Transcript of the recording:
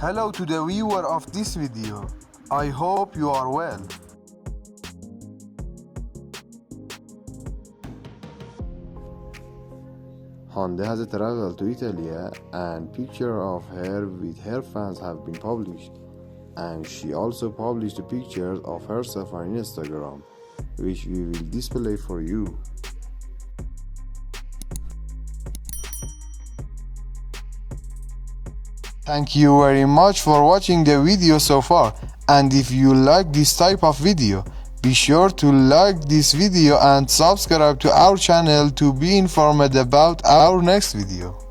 Hello to the viewer of this video. I hope you are well. Hande has traveled to Italy eh, and pictures of her with her fans have been published. And she also published pictures of herself on Instagram, which we will display for you. Thank you very much for watching the video so far and if you like this type of video be sure to like this video and subscribe to our channel to be informed about our next video.